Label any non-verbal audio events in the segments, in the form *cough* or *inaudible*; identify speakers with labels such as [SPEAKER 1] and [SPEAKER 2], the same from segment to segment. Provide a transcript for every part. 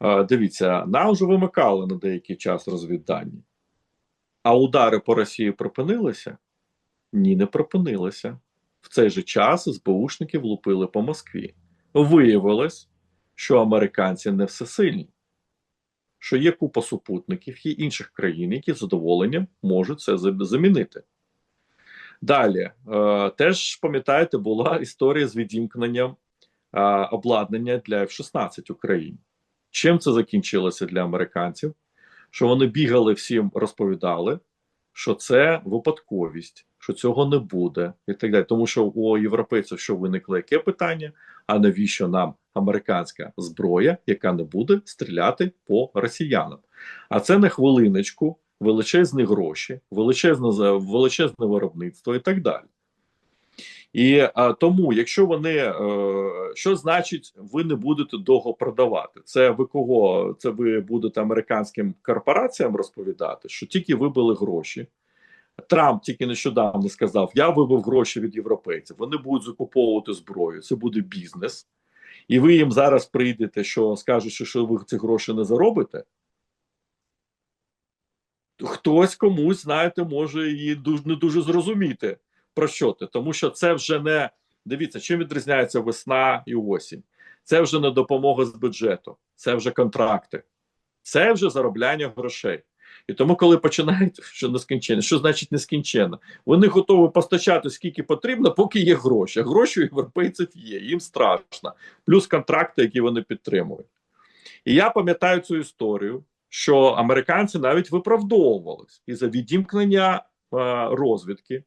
[SPEAKER 1] Е, Дивіться, нам вже вимикали на деякий час розвіддані. А удари по Росії припинилися? Ні, не припинилися. В цей же час СБУшники влупили по Москві. Виявилось, що американці не всесильні, що є купа супутників, є інших країн, які з задоволенням можуть це замінити. Далі, е, теж пам'ятаєте, була історія з відімкненням е, обладнання для F-16 Україні. Чим це закінчилося для американців? Що вони бігали всім, розповідали, що це випадковість, що цього не буде, і так далі. Тому що у європейців що виникло яке питання? А навіщо нам американська зброя, яка не буде стріляти по росіянам? А це на хвилиночку величезні гроші, величезне величезне виробництво і так далі. І а, тому, якщо вони е, що значить, ви не будете довго продавати? Це ви кого? Це ви будете американським корпораціям розповідати, що тільки вибили гроші. Трамп тільки нещодавно сказав: Я вибив гроші від європейців. Вони будуть закуповувати зброю. Це буде бізнес, і ви їм зараз прийдете, що скажуть, що ви ці гроші не заробите. Хтось комусь, знаєте, може і дуже не дуже зрозуміти про що ти, тому що це вже не дивіться, чим відрізняється весна і осінь. Це вже не допомога з бюджету, це вже контракти, це вже заробляння грошей. І тому, коли починають, *laughs* що нескінченно, що значить нескінченно? Вони готові постачати скільки потрібно, поки є гроші. Гроші у європейців є, їм страшно, плюс контракти, які вони підтримують. І я пам'ятаю цю історію, що американці навіть виправдовувались і за відімкнення е, розвідки,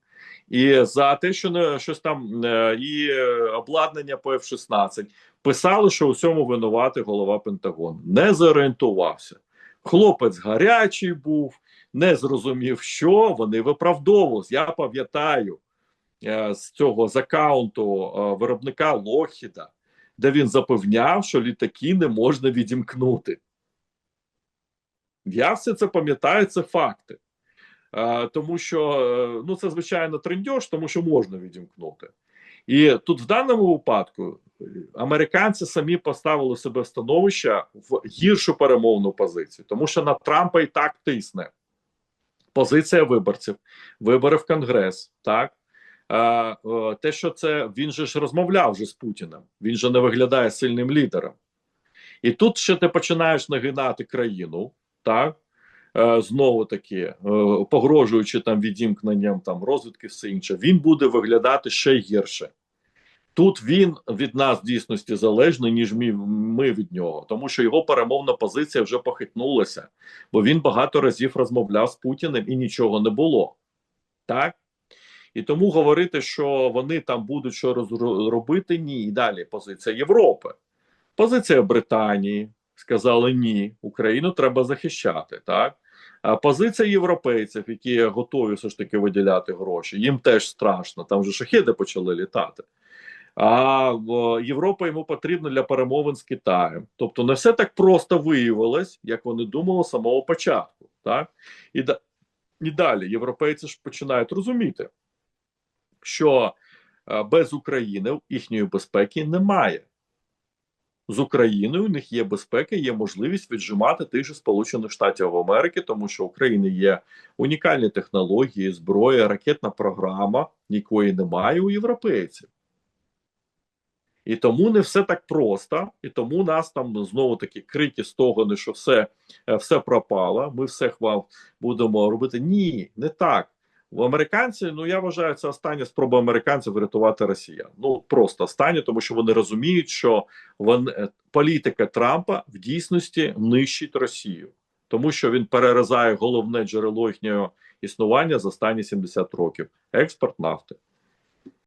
[SPEAKER 1] і за те, що не щось там е, і е, обладнання по F-16 писали, що у цьому винуватий голова Пентагону. Не зорієнтувався. Хлопець гарячий був, не зрозумів, що вони виправдовувались. Я пам'ятаю е, з цього з аккаунту виробника Лохіда, де він запевняв, що літаки не можна відімкнути. Я все це пам'ятаю, це факти. Е, тому що е, ну це звичайно трендьош, тому що можна відімкнути. І тут в даному випадку е, американці самі поставили себе становище в гіршу перемовну позицію, тому що на Трампа і так тисне позиція виборців, вибори в Конгрес, так. Те, що це він же ж розмовляв вже з Путіним, він же не виглядає сильним лідером. І тут ще ти починаєш нагинати країну, так знову таки е, погрожуючи там відімкненням там розвідки, все інше, він буде виглядати ще гірше. Тут він від нас в дійсності залежний, ніж ми, від нього, тому що його перемовна позиція вже похитнулася, бо він багато разів розмовляв з Путіним і нічого не було. Так? І тому говорити, що вони там будуть що роз- робити, ні. І далі позиція Європи. Позиція Британії сказали ні, Україну треба захищати. Так позиція європейців, які готові все ж таки виділяти гроші, їм теж страшно. Там вже шахеди почали літати. А Європа йому потрібна для перемовин з Китаєм. Тобто не все так просто виявилось, як вони думали з самого початку. Так і, і далі європейці ж починають розуміти, що е, без України їхньої безпеки немає. З Україною у них є безпека, є можливість віджимати тих же Сполучених Штатів Америки, тому що в Україні є унікальні технології, зброя, ракетна програма, якої немає у європейців. І тому не все так просто, і тому нас там знову такі крики стогони, що все е, все пропало. Ми все хвал будемо робити. Ні, не так. В американці, ну я вважаю, це остання спроба американців врятувати росіян. Ну просто остання, тому що вони розуміють, що вони, е, політика Трампа в дійсності нищить Росію, тому що він перерізає головне джерело їхнього існування за останні 70 років експорт нафти.